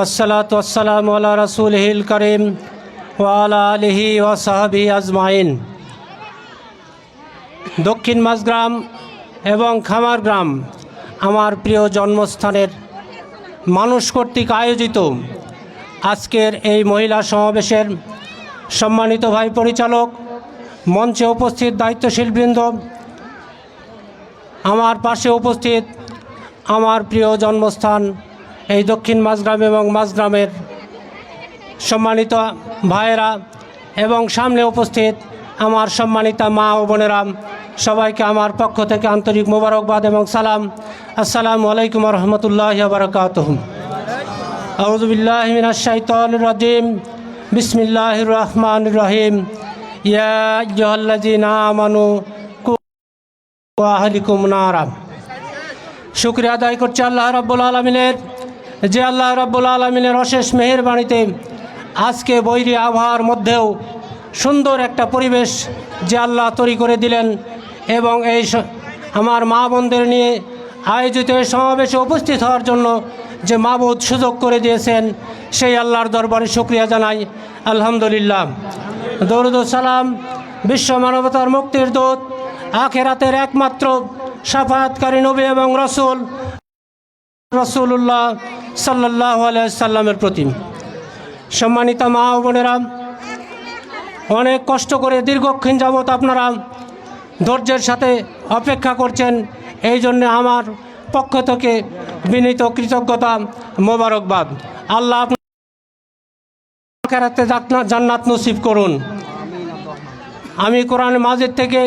ওসালাতাম রসুল হিল করিম ওয়ালা আলহি ও সাহাবি আজমাইন। দক্ষিণ মাসগ্রাম এবং খামার গ্রাম আমার প্রিয় জন্মস্থানের মানুষ কর্তৃক আয়োজিত আজকের এই মহিলা সমাবেশের সম্মানিত ভাই পরিচালক, মঞ্চে উপস্থিত দায়িত্বশীলবৃন্দ, আমার পাশে উপস্থিত আমার প্রিয় জন্মস্থান এই দক্ষিণ মাঝগ্রাম এবং মাঝগ্রামের সম্মানিত ভাইয়েরা এবং সামনে উপস্থিত আমার সম্মানিতা মা ও বোনেরা, সবাইকে আমার পক্ষ থেকে আন্তরিক মোবারকবাদ এবং সালাম। আসসালামু আলাইকুম রহমতুল্লাহ বারকাত আউজবিল্লাহমিনাশাইতানিম বিসমিল্লাহ রহমান রহিম। আহলিকুম নারাম শুক্রিয়া আদায় করছি আল্লাহ রাব্বুল আলমিনের। যে আল্লাহ রাব্বুল আলমিনের অশেষ মেহেরবাণীতে আজকে বৈরী আবহাওয়ার মধ্যেও সুন্দর একটা পরিবেশ যে আল্লাহ তৈরি করে দিলেন এবং এই আমার মা বোনদের নিয়ে আয়োজিত এই সমাবেশে উপস্থিত হওয়ার জন্য যে মাবুদ সুযোগ করে দিয়েছেন, সেই আল্লাহর দরবারে শুক্রিয়া জানাই। আলহামদুলিল্লাহ। দরুদ সালাম বিশ্ব মানবতার মুক্তির দূত, আখেরাতের একমাত্র সাফায়াতকারী নবী এবং রসুল রসুল্লাহ সাল্লাহ সাল্লামের প্রতি। সম্মানিত মা ও বোনেরা, অনেক কষ্ট করে দীর্ঘক্ষণ যাবৎ আপনারা ধৈর্যের সাথে অপেক্ষা করছেন, এই জন্যে আমার পক্ষ থেকে বিনীত কৃতজ্ঞতা মোবারকবাদ। আল্লাহ আপনার জান্নাত নসিব করুন। আমি কোরআন মাজিদ থেকে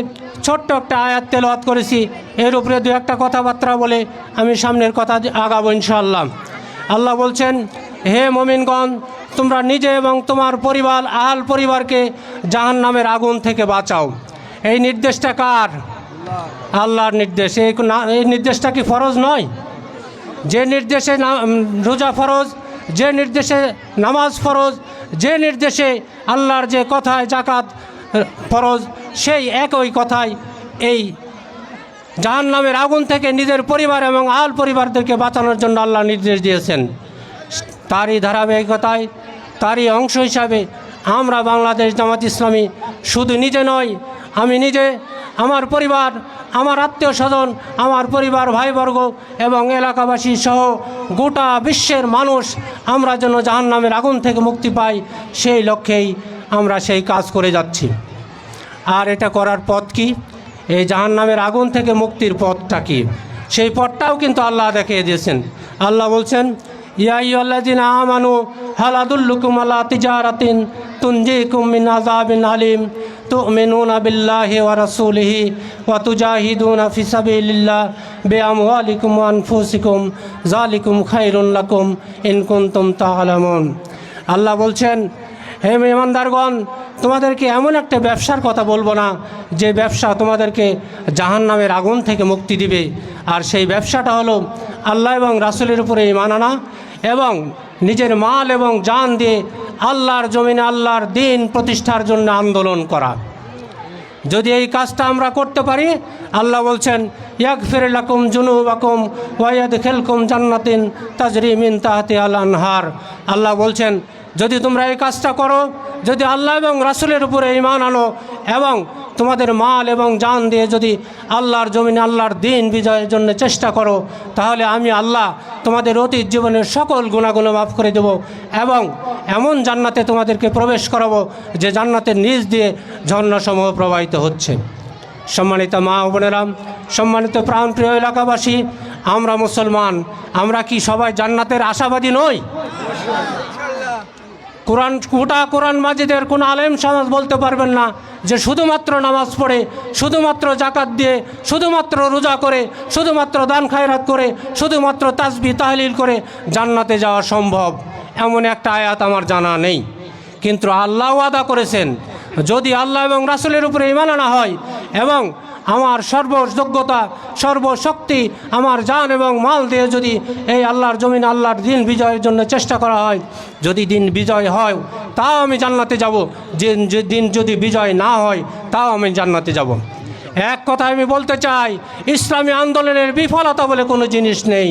ছোট্ট একটা আয়াত তেলাওয়াত করেছি, এর উপরে দু একটা কথাবার্তা বলে আমি সামনের কথা আগাবো ইনশাআল্লাহ। আল্লাহ বলছেন, হে মমিনগণ, তোমরা নিজে এবং তোমার পরিবার, আহাল পরিবারকে জাহান নামের আগুন থেকে বাঁচাও। এই নির্দেশটা কার? আল্লাহর নির্দেশ। এই এই নির্দেশটা কি ফরজ নয়? যে নির্দেশে রোজা ফরজ, যে নির্দেশে নামাজ ফরজ, যে নির্দেশে আল্লাহর যে কথায় জাকাত ফরজ, সেই একই কথায় এই জাহান নামের আগুন থেকে নিজের পরিবার এবং আল পরিবারদেরকে বাঁচানোর জন্য আল্লাহ নির্দেশ দিয়েছেন। তারই ধারাবাহিকতায়, তারই অংশ হিসাবে আমরা বাংলাদেশ জামাত ইসলামী শুধু নিজে নয়, আমি নিজে, আমার পরিবার, আমার আত্মীয় স্বজন, আমার পরিবার, ভাইবর্গ এবং এলাকাবাসী সহ গোটা বিশ্বের মানুষ আমরা যেন জাহান্নামের আগুন থেকে মুক্তি পাই, সেই লক্ষ্যেই আমরা সেই কাজ করে যাচ্ছি। আর এটা করার পথ কি? এই জাহান নামের আগুন থেকে মুক্তির পথটা কি? সেই পথটাও কিন্তু আল্লাহ দেখিয়ে দিয়েছেন। আল্লাহ বলছেন ইয়াইয়াল্লাযিনা আমানু, হাল আদুল্লুকুম আলা তিজারাতিন তুনজিকুম মিন আযাবিন আলিম, তুমিনুনা বিল্লাহি ওয়া রাসূলিহি ওয়া তুজাহিদুনা ফি সাবিলিল্লাহ বিআমওয়ালিকুম ওয়া আনফুসিকুম, যালিকুম খায়রুন লাকুম, ইন কুনতুম আল্লাহ বলছেন, হে মেহমানদারগণ তোমাদেরকে এমন একটা ব্যবসার কথা বলব না, যে ব্যবসা তোমাদেরকে জাহান নামের আগুন থেকে মুক্তি দিবে। আর সেই ব্যবসাটা হলো আল্লাহ এবং রাসুলের উপরে ইমান আনা এবং নিজের মাল এবং জান দিয়ে আল্লাহর জমিনে আল্লাহর দিন প্রতিষ্ঠার জন্য আন্দোলন করা। যদি এই কাজটা আমরা করতে পারি, আল্লাহ বলছেন ইয়াক ফেরে লাকুম জুনু বাকুম ওয়াইয়াদ খেলকুম জান্নাতিন তাজরিমিন তাহাতে আল আনহার। আল্লাহ বলছেন যদি তোমরা এই কাজটা করো, যদি আল্লাহ এবং রাসুলের উপরে ইমান আনো এবং তোমাদের মাল এবং জান দিয়ে যদি আল্লাহর জমিনে আল্লাহর দিন বিজয়ের জন্য চেষ্টা করো, তাহলে আমি আল্লাহ তোমাদের অতীত জীবনের সকল গুণাগুলো মাফ করে দেব এবং এমন জান্নাতে তোমাদেরকে প্রবেশ করাবো যে জান্নাতের নিচ দিয়ে ঝর্ণাসমূহ প্রবাহিত হচ্ছে। সম্মানিত মা ও বোনেরাম সম্মানিত প্রাণপ্রিয় এলাকাবাসী, আমরা মুসলমান, আমরা কি সবাই জান্নাতের আশাবাদী নই? কোরআন, গোটা কোরআন মাজিদের কোনো আলেম সমাজ বলতে পারবেন না যে শুধুমাত্র নামাজ পড়ে, শুধুমাত্র জাকাত দিয়ে, শুধুমাত্র রোজা করে, শুধুমাত্র দান খায়রাত করে, শুধুমাত্র তাসবি, তাহলিল করে জান্নাতে যাওয়া সম্ভব। এমন একটা আয়াত আমার জানা নেই। কিন্তু আল্লাহ আদা করেছেন, যদি আল্লাহ এবং রাসুলের উপরে ইমান আনা হয় এবং আমার সর্বযোগ্যতা, সর্বশক্তি, আমার জান এবং মাল দিয়ে যদি এই আল্লাহর জমিন, আল্লাহর দিন বিজয়ের জন্য চেষ্টা করা হয়, যদি দিন বিজয় হয়, তাও আমি জান্নাতে যাব। যে দিন যদি বিজয় না হয়, তাও আমি জান্নাতে যাব। এক কথা আমি বলতে চাই, ইসলামী আন্দোলনের বিফলতা বলে কোনো জিনিস নেই,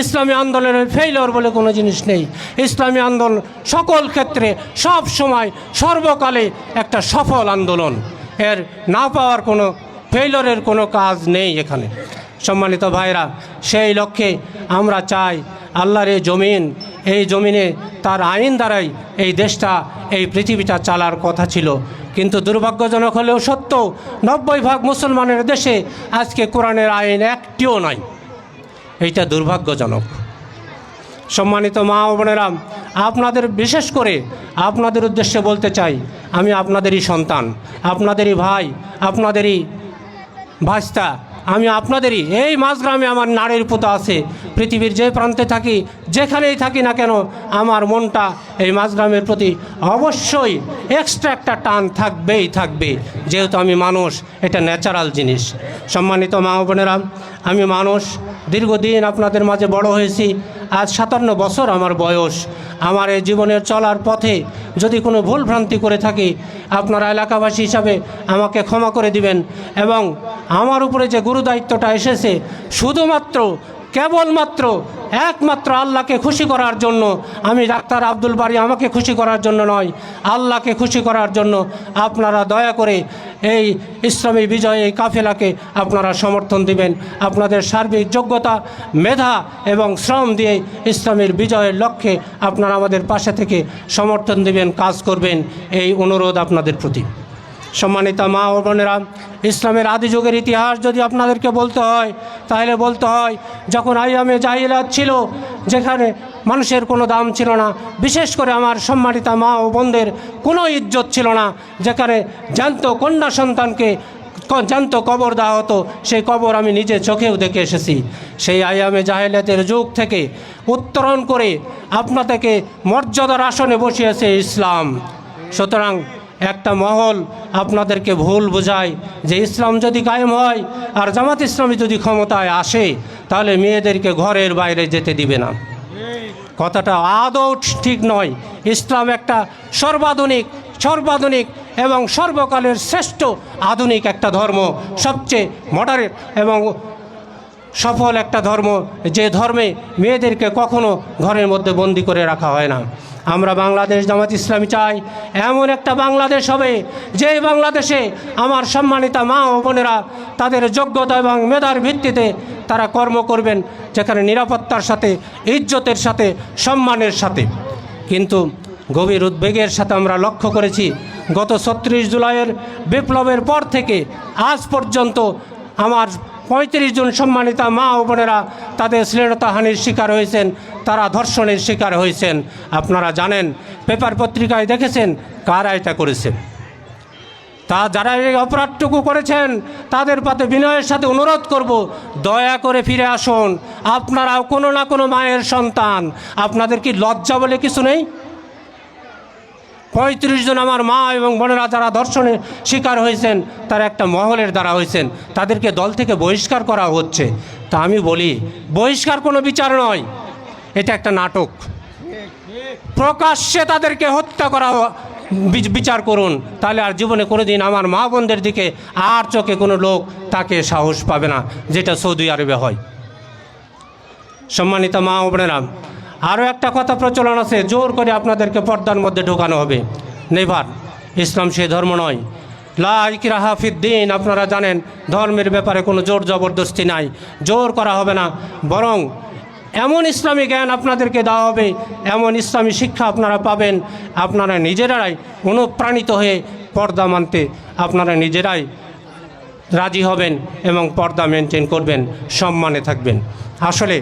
ইসলামী আন্দোলনের ফেইলর বলে কোনো জিনিস নেই। ইসলামী আন্দোলন সকল ক্ষেত্রে সব সময় সর্বকালে একটা সফল আন্দোলন। এর না পাওয়ার কোনো ফেইলরের কোনো কাজ নেই এখানে। সম্মানিত ভাইরা, সেই লক্ষ্যে আমরা চাই আল্লাহর এই জমিন, এই জমিনে তার আইন দ্বারাই এই দেশটা, এই পৃথিবীটা চালার কথা ছিল। কিন্তু দুর্ভাগ্যজনক হলেও সত্য, নব্বই ভাগ মুসলমানের দেশে আজকে কোরআনের আইন একটিও নাই। এইটা দুর্ভাগ্যজনক। সম্মানিত মা ও বোনেরা, আপনাদের বিশেষ করে আপনাদের উদ্দেশ্যে বলতে চাই, আমি আপনাদেরই সন্তান, আপনাদেরই ভাই, আপনাদেরই ভাস্তা আমি আপনাদেরই, এই মাঝগ্রামে আমার নারীর পোতা আছে। পৃথিবীর যে প্রান্তে থাকি, যেখানেই থাকি না কেন, আমার মনটা এই মাঝগ্রামের প্রতি অবশ্যই এক্সট্রা একটা টান থাকবেই থাকবে। যেহেতু আমি মানুষ, এটা ন্যাচারাল জিনিস। সম্মানিত মা বোনেরা, আমি মানুষ, দীর্ঘদিন আপনাদের মাঝে বড় হয়েছি। আজ সাতান্ন বছর আমার বয়স। আমার এই জীবনের চলার পথে যদি কোনো ভুল ভ্রান্তি করে থাকি, আপনারা এলাকাবাসী হিসাবে আমাকে ক্ষমা করে দিবেন এবং আমার উপরে যে গুরুদায়িত্বটা এসেছে, শুধুমাত্র কেবলমাত্র, একমাত্র আল্লাহকে খুশি করার জন্য। আমি ডাক্তার আব্দুল বাড়ি আমাকে খুশি করার জন্য নয়, আল্লাহকে খুশি করার জন্য আপনারা দয়া করে এই ইসলামী বিজয়, এই কাফেলাকে আপনারা সমর্থন দিবেন। আপনাদের সার্বিক যোগ্যতা, মেধা এবং শ্রম দিয়ে ইসলামের বিজয়ের লক্ষ্যে আপনারা আমাদের পাশে থেকে সমর্থন দিবেন, কাজ করবেন। এই অনুরোধ আপনাদের প্রতি। সম্মানিতা মা ও বোনেরা, ইসলামের আদি যুগের ইতিহাস যদি আপনাদেরকে বলতে হয়, তাহলে বলতে হয়, যখন আইয়ামে জাহিলাত ছিল, যেখানে মানুষের কোনো দাম ছিল না, বিশেষ করে আমার সম্মানিতা মা ও বোনদের কোনো ইজ্জত ছিল না, যেখানে জ্যান্ত কন্যা সন্তানকে জ্যান্ত কবর দেওয়া হতো, সেই কবর আমি নিজে চোখেও দেখে এসেছি। সেই আয়ামে জাহেলাতের যুগ থেকে উত্তরণ করে আপনাদেরকে মর্যাদার আসনে বসিয়েছে ইসলাম। সুতরাং একটা মহল আপনাদেরকে ভুল বোঝায় যে ইসলাম যদি কায়েম হয় আর জামাত ইসলামী যদি ক্ষমতায় আসে, তাহলে মেয়েদেরকে ঘরের বাইরে যেতে দিবে না। কথাটা আদৌ ঠিক নয়। ইসলাম একটা সর্বাধুনিক সর্বাধুনিক এবং সর্বকালের শ্রেষ্ঠ আধুনিক একটা ধর্ম, সবচেয়ে মডারেট এবং সফল একটা ধর্ম, যে ধর্মে মেয়েদেরকে কখনো ঘরের মধ্যে বন্দি করে রাখা হয় না। আমরা বাংলাদেশ জামাত ইসলামী চাই, এমন একটা বাংলাদেশ হবে, যে বাংলাদেশে আমার সম্মানিতা মা ও বোনেরা তাদের যোগ্যতা এবং মেধার ভিত্তিতে তারা কর্ম করবেন, যেখানে নিরাপত্তার সাথে, ইজ্জতের সাথে, সম্মানের সাথে। কিন্তু গভীর উদ্বেগের সাথে আমরা লক্ষ্য করেছি, গত ছত্রিশ জুলাইয়ের বিপ্লবের পর থেকে আজ পর্যন্ত আমার পঁয়ত্রিশ জন সম্মানিতা মা ও বোনেরা তাদের শ্লীলতাহানির শিকার হয়েছেন, তারা ধর্ষণের শিকার হয়েছেন। আপনারা জানেন, পেপার পত্রিকায় দেখেছেন কারা এটা করেছেন তা যারা এই অপরাধটুকু করেছেন, তাদের পাতে বিনয়ের সাথে অনুরোধ করব, দয়া করে ফিরে আসুন। আপনারাও কোনো না কোনো মায়ের সন্তান। আপনাদের কি লজ্জা বলে কিছু নেই? পঁয়ত্রিশ জন আমার মা এবং বোনেরা যারা ধর্ষণের শিকার হয়েছেন, তারা একটা মহলের দ্বারা হয়েছেন। তাদেরকে দল থেকে বহিষ্কার করা হচ্ছে। তা আমি বলি, বহিষ্কার কোনো বিচার নয়, এটা একটা নাটক। প্রকাশ্যে তাদেরকে হত্যা করা বিচার করুন, তাহলে আর জীবনে কোনো দিন আমার মা বোনদের দিকে আর চোখে কোনো লোক তাকে সাহস পাবে না, যেটা সৌদি আরবে হয়। সম্মানিত মা বোনেরা আরও একটা কথা প্রচলন আছে, জোর করে আপনাদেরকে পর্দার মধ্যে ঢোকানো হবে। নেভার ইসলাম সে ধর্ম নয়। লাইকিরাহা ফিদ্দিন আপনারা জানেন, ধর্মের ব্যাপারে কোনো জোর জবরদস্তি নাই। জোর করা হবে না, বরং এমন ইসলামী জ্ঞান আপনাদেরকে দেওয়া হবে, এমন ইসলামী শিক্ষা আপনারা পাবেন, আপনারা নিজেরাই অনুপ্রাণিত হয়ে পর্দা মানতে আপনারা নিজেরাই রাজি হবেন এবং পর্দা মেনটেন করবেন, সম্মানে থাকবেন। আসলে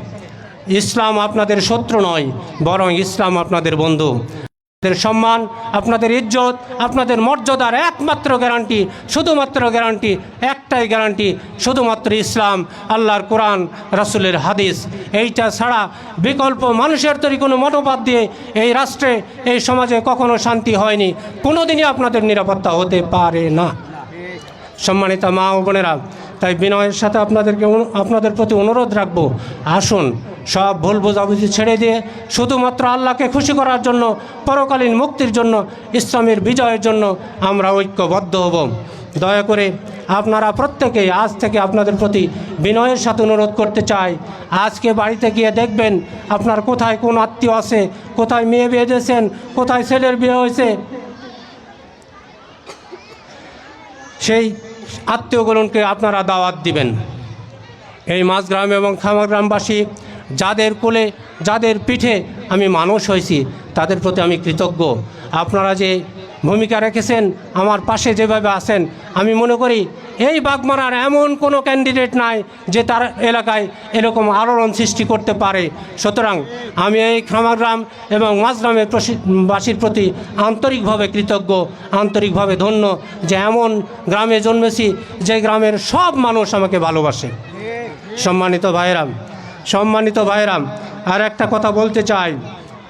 ইসলাম আপনাদের শত্রু নয়, বরং ইসলাম আপনাদের বন্ধু। আপনাদের সম্মান, আপনাদের ইজ্জত, আপনাদের মর্যাদার একমাত্র গ্যারান্টি শুধুমাত্র গ্যারান্টি একটাই গ্যারান্টি শুধুমাত্র ইসলাম, আল্লাহর কোরআন, রাসুলের হাদিস। এইটা ছাড়া বিকল্প মানুষের তৈরি কোনো মনোবাদ দিয়ে এই রাষ্ট্রে, এই সমাজে কখনো শান্তি হয়নি। কোনো দিনই আপনাদের নিরাপত্তা হতে পারে না। সম্মানিত মা ও বোনেরা, তাই বিনয়ের সাথে আপনাদেরকে আপনাদের প্রতি অনুরোধ রাখব। আসুন সব ভুল বোঝাবুঝি ছেড়ে দিয়ে শুধুমাত্র আল্লাহকে খুশি করার জন্য, পরকালীন মুক্তির জন্য, ইসলামের বিজয়ের জন্য আমরা ঐক্যবদ্ধ হব। দয়া করে আপনারা প্রত্যেকেই আজ থেকে আপনাদের প্রতি বিনয়ের সাথে অনুরোধ করতে চাই। আজকে বাড়িতে গিয়ে দেখবেন আপনার কোথায় কোন আত্মীয় আছে, কোথায় মেয়ে বিয়ে দিয়েছেন, কোথায় ছেলের বিয়ে হয়েছে। সেই আত্মীয়গুলোকে আপনারা দাওয়াত দিবেন। এই মাঝগ্রাম এবং খামাগ্রামবাসী যাদের কোলে, যাদের পিঠে আমি মানুষ হয়েছি, তাদের প্রতি আমি কৃতজ্ঞ। আপনারা যে ভূমিকা রেখেছেন, আমার পাশে যেভাবে আছেন, আমি মনে করি এই বাগমারার এমন কোনো ক্যান্ডিডেট নাই যে তার এলাকায় এরকম আলোড়ন সৃষ্টি করতে পারে। সুতরাং আমি এই খামাগ্রাম এবং মাঝগ্রামের বাসীর প্রতি আন্তরিকভাবে কৃতজ্ঞ, আন্তরিকভাবে ধন্য যে এমন গ্রামে জন্মেছি যে গ্রামের সব মানুষ আমাকে ভালোবাসে। সম্মানিত ভাইরাম সম্মানিত ভাইরাম আর একটা কথা বলতে চাই,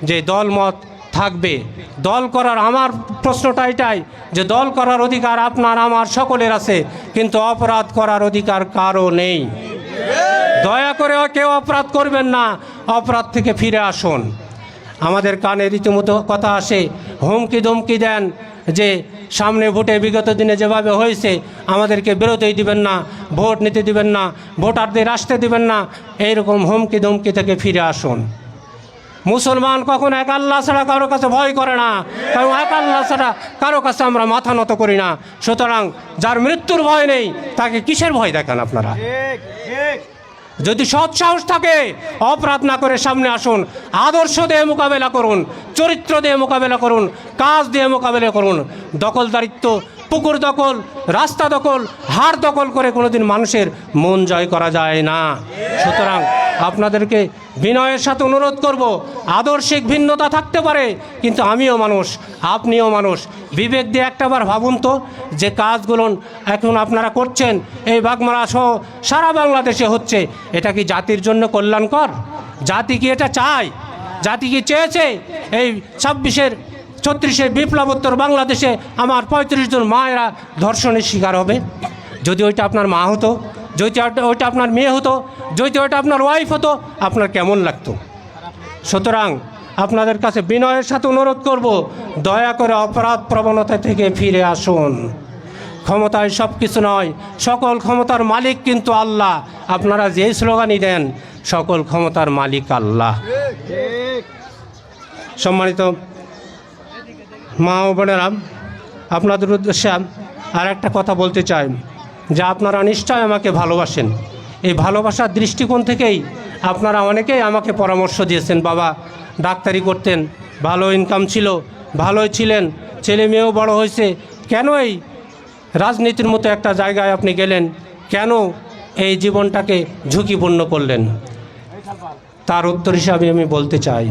যে দলমত থাকবে। দল করার আমার প্রশ্নটা এটাই, যে দল করার অধিকার আপনার, আমার সকলের আছে, কিন্তু অপরাধ করার অধিকার কারও নেই। দয়া করে কেউ অপরাধ করবেন না, অপরাধ থেকে ফিরে আসুন। আমাদের কানে রীতিমতো কথা আসে হুমকি ধমকি দেন যে সামনে ভোটে বিগত দিনে যেভাবে হয়েছে, আমাদেরকে বেরোতেই দিবেন না, ভোট নিতে দিবেন না, ভোটারদের আসতে দিবেন না, এইরকম হুমকি ধমকি থেকে ফিরে আসুন। মুসলমান কখনো এক আল্লাহ ছাড়া কারও কাছে ভয় করে না, কারণ এক আল্লাহ ছাড়া কারও কাছে আমরা মাথা নত করি না। সুতরাং যার মৃত্যুর ভয় নেই, তাকে কিসের ভয় দেখান আপনারা? যদি সৎ সাহস থাকে, অপরাধ না করে সামনে আসুন। আদর্শ দিয়ে মোকাবেলা করুন, চরিত্র দিয়ে মোকাবেলা করুন, কাজ দিয়ে মোকাবেলা করুন। দখলদারিত্ব পুকুর দখল, রাস্তা দখল, হাড় দখল করে কোনোদিন মানুষের মন জয় করা যায় না। সুতরাং আপনাদেরকে বিনয়ের সাথে অনুরোধ করব, আদর্শিক ভিন্নতা থাকতে পারে, কিন্তু আমিও মানুষ, আপনিও মানুষ। বিবেক দিয়ে একটাবার ভাবুন তো, যে কাজগুলো এখন আপনারা করছেন, এই বাগমারা সহ সারা বাংলাদেশে হচ্ছে, এটা কি জাতির জন্য কল্যাণকর? জাতি কি এটা চায়? জাতি কি চেয়েছে এই ছাব্বিশের ছত্রিশের বিপ্লবোত্তর বাংলাদেশে আমার পঁয়ত্রিশ জন মায়েরা ধর্ষণের শিকার হবে। যদি ওইটা আপনার মা হতো যদি ওইটা- ওইটা আপনার মেয়ে হতো যদি ওইটা আপনার ওয়াইফ হতো আপনার কেমন লাগতো? সুতরাং আপনাদের কাছে বিনয়ের সাথে অনুরোধ করব দয়া করে অপরাধ প্রবণতা থেকে ফিরে আসুন। ক্ষমতায় সব কিছু নয় সকল ক্ষমতার মালিক কিন্তু আল্লাহ। আপনারা যে স্লোগানই দেন সকল ক্ষমতার মালিক আল্লাহ। সম্মানিত মা ও বোনেরা, আপনাদের উদ্দেশ্যে আর একটা কথা বলতে চাই, যে আপনারা নিশ্চয় আমাকে ভালোবাসেন। এই ভালোবাসার দৃষ্টিকোণ থেকেই আপনারা অনেকেই আমাকে পরামর্শ দিয়েছেন, বাবা, ডাক্তারি করতেন, ভালো ইনকাম ছিল, ভালোই ছিলেন, ছেলে মেয়েও বড় হয়েছে, কেন এই রাজনীতির মতো একটা জায়গায় আপনি গেলেন? কেন এই জীবনটাকে ঝুঁকিপূর্ণ করলেন? তার উত্তর হিসাবে আমি বলতে চাই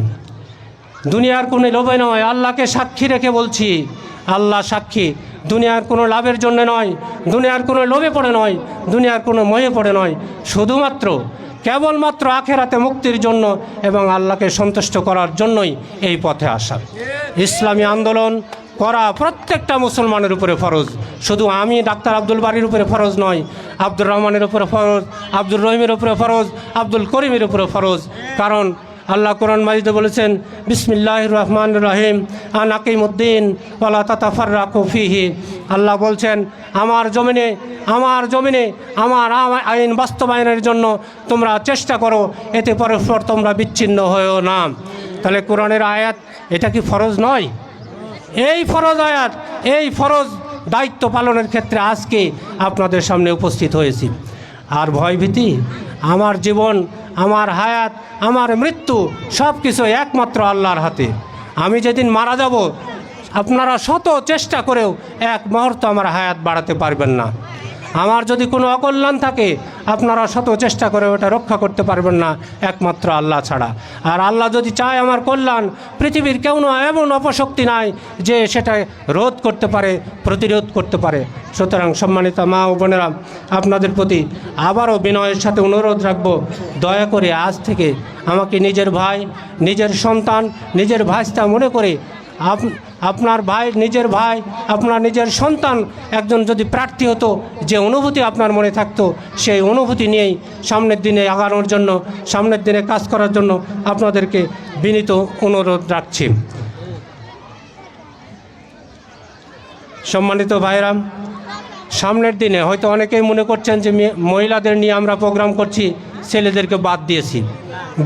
দুনিয়ার কোনো লোভে নয়, আল্লাহকে সাক্ষী রেখে বলছি, আল্লাহ সাক্ষী। দুনিয়ার কোনো লাভের জন্য নয়, দুনিয়ার কোনো লোভে পড়ে নয়, দুনিয়ার কোনো ময়ে পড়ে নয়। শুধুমাত্র, কেবলমাত্র আখেরাতে মুক্তির জন্য এবং আল্লাহকে সন্তুষ্ট করার জন্যই এই পথে আসা। ইসলামী আন্দোলন করা প্রত্যেকটা মুসলমানের উপরে ফরজ। শুধু আমি, ডাক্তার আব্দুল বাড়ির উপরে ফরজ নয়, আব্দুর রহমানের উপরে ফরজ, আব্দুর রহিমের উপরে ফরজ, আব্দুল করিমের উপরে ফরজ। কারণ আল্লাহ কোরআন মাজিদে বলেছেন বিসমিল্লাহ রহমান রহিম আন আকিমুদ্দিন ওলা তাতাফার ফিহি। আল্লাহ বলছেন, আমার জমিনে আমার জমিনে, আমার আইন বাস্তবায়নের জন্য তোমরা চেষ্টা করো, এতে পরস্পর তোমরা বিচ্ছিন্ন হয়েও না। তাহলে কোরআনের আয়াত, এটা কি ফরজ নয়? এই ফরজ আয়াত, এই ফরজ দায়িত্ব পালনের ক্ষেত্রে আজকে আপনাদের সামনে উপস্থিত হয়েছি। আর ভয়ভীতি, আমার জীবন, আমার হায়াত, আমার মৃত্যু সব কিছু একমাত্র আল্লাহর হাতে। আমি যেদিন মারা যাব, আপনারা শত চেষ্টা করেও এক মুহূর্ত আমার হায়াত বাড়াতে পারবেন না। আমার যদি কোনো অকল্যাণ থাকে, আপনারা শত চেষ্টা করে ওটা রক্ষা করতে পারবেন না, একমাত্র আল্লাহ ছাড়া। আর আল্লাহ যদি চায় আমার কল্যাণ, পৃথিবীর কেউ না, এমন অপশক্তি নাই যে সেটা রোধ করতে পারে, প্রতিরোধ করতে পারে। সুতরাং সম্মানিত মা ও বোনেরা, আপনাদের প্রতি আবারও বিনয়ের সাথে অনুরোধ রাখব, দয়া করে আজ থেকে আমাকে নিজের ভাই, নিজের সন্তান, নিজের ভাইস্তা মনে করে আপনার ভাই, নিজের ভাই, আপনার নিজের সন্তান একজন যদি প্রার্থী হতো, যে অনুভূতি আপনার মনে থাকতো, সেই অনুভূতি নিয়েই সামনের দিনে আগানোর জন্য, সামনের দিনে কাজ করার জন্য আপনাদেরকে বিনীত অনুরোধ রাখছি। সম্মানিত ভাইরাম সামনের দিনে হয়তো অনেকেই মনে করছেন যে মহিলাদের নিয়ে আমরা প্রোগ্রাম করছি, ছেলেদেরকে বাদ দিয়েছি।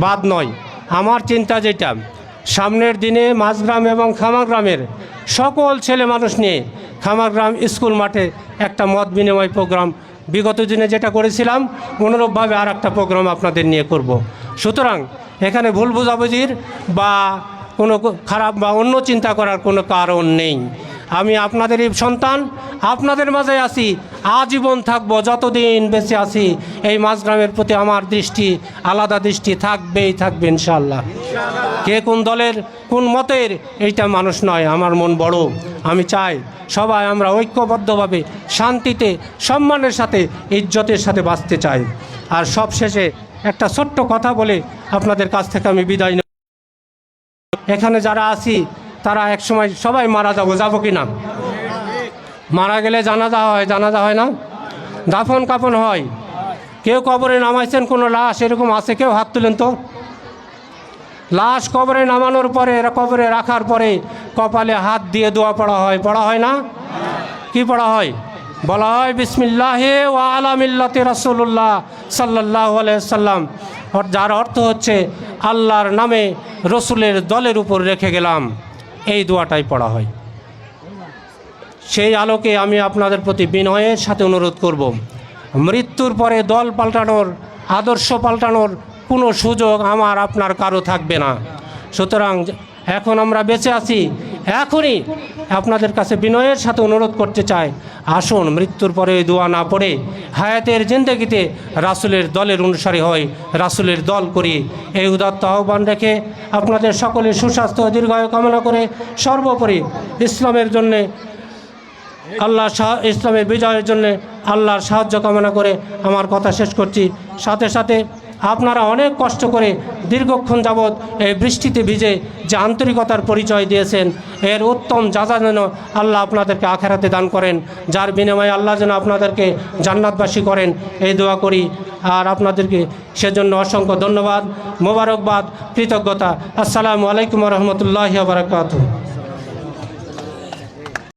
বাদ নয়। আমার চিন্তা যেটা সামনের দিনে মাঝগ্রাম এবং খামাগ্রামের সকল ছেলে মানুষ নিয়ে খামারগ্রাম স্কুল মাঠে একটা মত বিনিময় প্রোগ্রাম বিগত দিনে যেটা করেছিলাম, অনুরূপভাবে আর একটা প্রোগ্রাম আপনাদের নিয়ে করব। সুতরাং এখানে ভুল বুঝাবুঝির বা কোনো খারাপ বা অন্য চিন্তা করার কোনো কারণ নেই আমি আপনাদেরই সন্তান, আপনাদের মাঝে আছি, আজীবন থাকব, যতদিন বেঁচে আছি। এই মাঝগ্রামের প্রতি আমার দৃষ্টি আলাদা দৃষ্টি, থাকবেই থাকবে ইনশাল্লাহ কে কোন দলের, কোন মতের, এইটা মানুষ নয়, আমার মন বড়। আমি চাই সবাই আমরা ঐক্যবদ্ধভাবে, শান্তিতে, সম্মানের সাথে, ইজ্জতের সাথে বাঁচতে চাই। আর সব শেষে একটা ছোট্ট কথা বলে আপনাদের কাছ থেকে আমি বিদায় এখানে যারা আছি তারা একসময় সবাই মারা যাব যাব কি না? মারা গেলে জানাজা হয় জানাজা হয় না? দাফন কাফন হয়। কেউ কবরে নামাইছেন, কোনো লাশ এরকম আছে? কেউ হাত তুলেন তো? লাশ কবরে নামানোর পরে কবরে রাখার পরে কপালে হাত দিয়ে দোয়া পড়া হয়। পড়া হয় না? কি পড়া হয়? বলা হয়, বিসমিল্লাহে ও আলামিল্লাতে রাসুল্লাহ সাল্লাহ সাল্লাম যার অর্থ হচ্ছে, আল্লাহর নামে রসুলের দলের উপর রেখে গেলাম। এই দোয়াটাই পড়া হয়। সেই আলোকে আমি আপনাদের প্রতি বিনয়ের সাথে অনুরোধ করব। মৃত্যুর পরে দল পাল্টানোর, আদর্শ পাল্টানোর কোনো সুযোগ আমার, আপনার কারও থাকবে না। সুতরাং এখন আমরা বেঁচে আছি। এখনই আপনাদের কাছে বিনয়ের সাথে অনুরোধ করতে চাই। আসুন, মৃত্যুর পরে দোয়া না পড়ে হায়াতের জিন্দগিতে রাসুলের দলের অনুসারী হয় রাসুলের দল করি। এই উদাত্ত আহ্বান রেখে আপনাদের সকলের সুস্বাস্থ্য দীর্ঘায়ু কামনা করে সর্বোপরি ইসলামের জন্যে আল্লাহ ইসলামের বিজয়ের জন্য আল্লাহর সাহায্য কামনা করে আমার কথা শেষ করছি। সাথে সাথে আপনারা অনেক কষ্ট করে দীর্ঘক্ষণ যাবৎ এই বৃষ্টিতে ভিজে যে আন্তরিকতার পরিচয় দিয়েছেন, এর উত্তম যাজা যেন আল্লাহ আপনাদেরকে আখেরাতে দান করেন, যার বিনিময়ে আল্লাহ যেন আপনাদেরকে জান্নাতবাসী করেন, এই দোয়া করি। আর আপনাদেরকে সেজন্য অসংখ্য ধন্যবাদ, মোবারকবাদ, কৃতজ্ঞতা। আসসালামু আলাইকুম রহমতুল্লাহ বারকাত